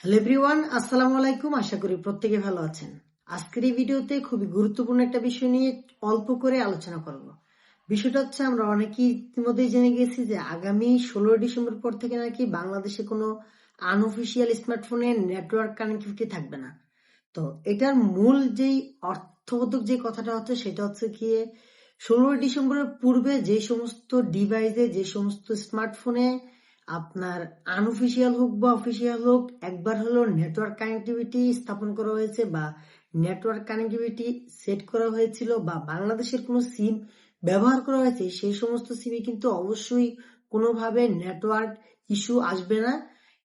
Hello everyone আসসালামু আলাইকুম, আশা করি প্রত্যেকে ভালো আছেন। আজকের এই ভিডিওতে খুবই গুরুত্বপূর্ণ একটা বিষয় নিয়ে অল্প করে আলোচনা করব। বিষয়টা হচ্ছে, আমরা অনেকেই ইতিমধ্যে জেনে গেছি যে আগামী ষোলো ডিসেম্বর পর থেকে নাকি বাংলাদেশে কোনো আনঅফিসিয়াল স্মার্টফোনে নেটওয়ার্ক কানেক্টিভিটি থাকবে না। তো এটার মূল যেই অর্থবোধক যে কথাটা হচ্ছে, সেটা হচ্ছে কি ষোলোই ডিসেম্বরের পূর্বে যে সমস্ত ডিভাইসে যে সমস্ত স্মার্টফোনে আপনার আনঅফিসিয়াল হোক বা অফিসিয়াল হোক, একবার হলো নেটওয়ার্ক কানেক্টিভিটি স্থাপন করা হয়েছে বা নেটওয়ার্ক কানেক্টিভিটি সেট করা হয়েছিল বা বাংলাদেশের কোনো সিম ব্যবহার করা হয়েছে, সেই সমস্ত সিমে কিন্তু অবশ্যই কোনোভাবে নেটওয়ার্ক ইস্যু আসবে না।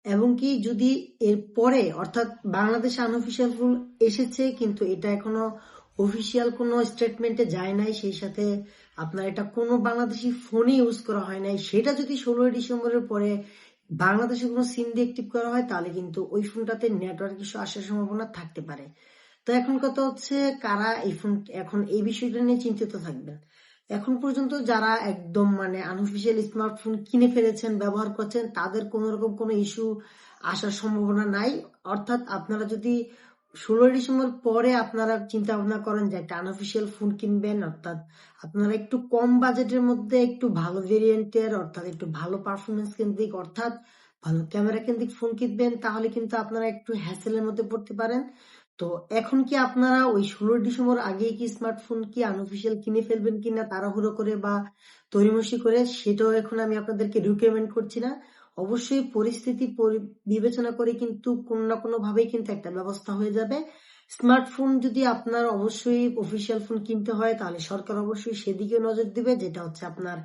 এবং কি যদি এর পরে অর্থাৎ বাংলাদেশে আনঅফিসিয়াল ফোন এসেছে, কিন্তু এটা এখনও অফিসিয়াল কোনো স্টেটমেন্টে যায় নাই, সেই সাথে আপনার এটা কোনো বাংলাদেশি ফোনে ইউজ করা হয় নাই। সেটা যদি ষোলোই ডিসেম্বরের পরে বাংলাদেশে কোনো সিম দিয়ে অ্যাক্টিভ করা হয়, তাহলে কিন্তু ওই ফোনটাতে নেটওয়ার্ক ইস্যু আসার সম্ভাবনা থাকতে পারে। তো এখন কথা হচ্ছে কারা এই ফোন এখন এই বিষয়টা নিয়ে চিন্তিত থাকবেন। এখন পর্যন্ত যারা একদম মানে আনঅফিসিয়াল স্মার্টফোন কিনে ফেলেছেন, ব্যবহার করছেন, তাদের কোন রকম কোনো ইস্যু আসার সম্ভাবনা নাই। অর্থাৎ আপনারা যদি ষোলোই ডিসেম্বর পরে আপনারা চিন্তা ভাবনা করেন যে একটা আনঅফিসিয়াল ফোন কিনবেন, অর্থাৎ আপনারা একটু কম বাজেটের মধ্যে একটু ভালো ভেরিয়েন্টের অর্থাৎ একটু ভালো পারফরমেন্স কেন্দ্রিক, অর্থাৎ ভালো ক্যামেরা কেন্দ্রিক ফোন কিনবেন, তাহলে কিন্তু আপনারা একটু হ্যাসেলের মধ্যে পড়তে পারেন। তো এখন কি আপনারা ওই ষোলোই ডিসেম্বর আগে কি স্মার্টফোন কি আনঅফিসিয়াল কিনে ফেলবেন কিনা তাড়াহুড়ো করে বা তরিমসি করে সেটাও এখন আমি আপনাদেরকে রিকমেন্ড করছি না। অবশ্যই পরিস্থিতি বিবেচনা করে কিন্তু কোনো না কোনো ভাবেই কিন্তু একটা ব্যবস্থা হয়ে যাবে। স্মার্টফোন যদি আপনার অবশ্যই অফিসিয়াল ফোন কিনতে হয় তাহলে সরকার অবশ্যই সেদিকে নজর দিবে, যেটা হচ্ছে আপনার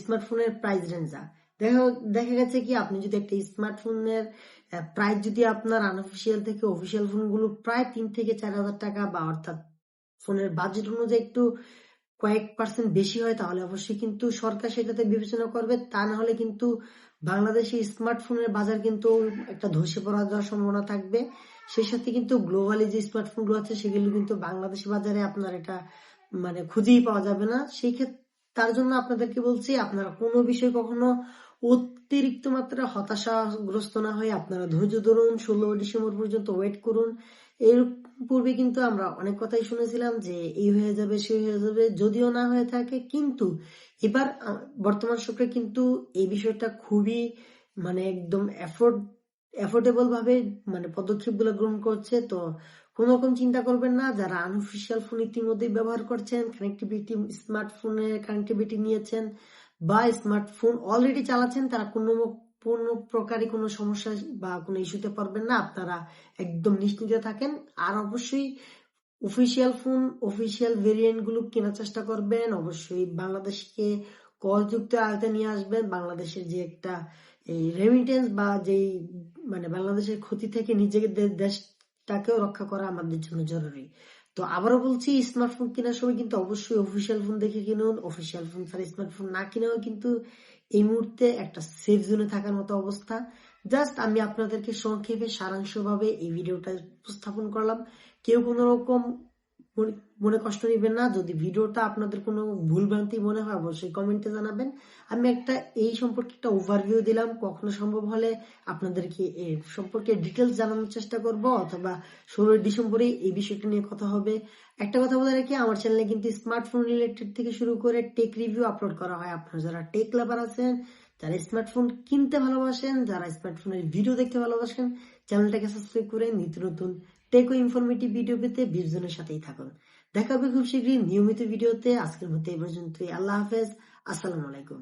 স্মার্টফোনের প্রাইস রেঞ্জা দেখা গেছে কি, আপনি যদি একটা স্মার্টফোনের প্রাইস যদি আপনার আনঅফিসিয়াল থেকে অফিসিয়াল ফোনগুলো প্রায় তিন থেকে চার হাজার টাকা বা অর্থাৎ ফোনের বাজেট অনুযায়ী একটু কয়েক পার্সেন্ট বেশি হয়, তাহলে অবশ্যই কিন্তু সরকার সেটাতে বিবেচনা করবে। তা না হলে কিন্তু বাংলাদেশে স্মার্টফোনের বাজার কিন্তু একটা ধসে পড়া যাওয়ার সম্ভাবনা থাকবে। সেই সাথে কিন্তু গ্লোবালি যে স্মার্টফোনগুলো আছে, সেগুলো কিন্তু বাংলাদেশি বাজারে আপনার এটা মানে খুঁজেই পাওয়া যাবে না। সেই ক্ষেত্রে তার জন্য আপনাদেরকে বলছি, আপনারা কোনো বিষয় কখনো অতিরিক্ত মাত্রা হতাশাগ্রস্ত না হয়ে আপনারা ধৈর্য ধরুন, ষোলো ডিসেম্বর পর্যন্ত ওয়েট করুন। এর পূর্বে কিন্তু আমরা অনেক কথাই শুনেছিলাম যে এই হয়ে যাবে সে হয়ে যাবে, যদিও না হয়ে থাকে। কিন্তু এবার বর্তমান সরকার কিন্তু এই বিষয়টা খুবই মানে একদম এফোর্ড, এফোর্ডেবল ভাবে মানে পদক্ষেপগুলো গ্রহণ করছে। তো কোন রকম চিন্তা করবেন না, যারা আনঅফিসিয়াল ফোন ইতিমধ্যে ব্যবহার করছেন কানেক্টিভিটি স্মার্টফোনে কানেক্টিভিটি নিয়েছেন বা স্মার্টফোন অলরেডি চালাচ্ছেন, তারা কোনো কোনো প্রকারে কোনো সমস্যা বা কোনো ইস্যুতে পারবেন না। আপনারা একদম নিশ্চিন্তে থাকেন। আর অবশ্যই অফিসিয়াল ফোন অফিসিয়াল ভেরিয়েন্টগুলো কেনার চেষ্টা করবেন। অবশ্যই বাংলাদেশকে করযুক্ত আয়তে নিয়ে আসবেন। বাংলাদেশের যে একটা এই রেমিটেন্স বা যেই মানে বাংলাদেশের ক্ষতি থেকে নিজেকে দেশটাকেও রক্ষা করা আমাদের জন্য জরুরি। তো আবারও বলছি স্মার্টফোন কেনার সময় কিন্তু অবশ্যই অফিসিয়াল ফোন দেখে কিনুন। অফিসিয়াল ফোন ছাড়া স্মার্টফোন না কিনেও কিন্তু এই মুহূর্তে একটা সেফ জোনে থাকার মতো অবস্থা। জাস্ট আমি আপনাদেরকে সংক্ষেপে সারাংশভাবে এই ভিডিওটা উপস্থাপন করলাম। কেউ কোনো রকম মনে কষ্ট নেবেন না। যদি ভিডিওটা আপনাদের কোনো ভুলভ্রান্তি মনে হয়, অবশ্যই কমেন্টে জানাবেন। আমি একটা, এই সম্পর্কে একটা ওভারভিউ দিলাম, কখনো সম্ভব হলে আপনাদেরকে এর সম্পর্কে ডিটেলস জানানোর চেষ্টা করব, অথবা ষোলোই ডিসেম্বরে এই বিষয়টা নিয়ে কথা হবে। একটা কথা বলে রাখি, আমার চ্যানেলে কিন্তু স্মার্টফোন রিলেটেড থেকে শুরু করে টেক রিভিউ আপলোড করা হয়। আপনারা যারা টেক লাভার আছেন, যারা স্মার্টফোন কিনতে ভালোবাসেন, যারা স্মার্টফোনের ভিডিও দেখতে ভালোবাসেন চ্যানেলটাকে সাবস্ক্রাইব করে নিত্য নতুন টেক ও ইনফরমেটিভ ভিডিও পেতে বিশজনের সাথেই থাকুন। দেখা হবে খুব শীঘ্রই নিয়মিত ভিডিওতে আজকের মতো এই পর্যন্তই। আল্লাহ হাফেজ। আসসালামু আলাইকুম।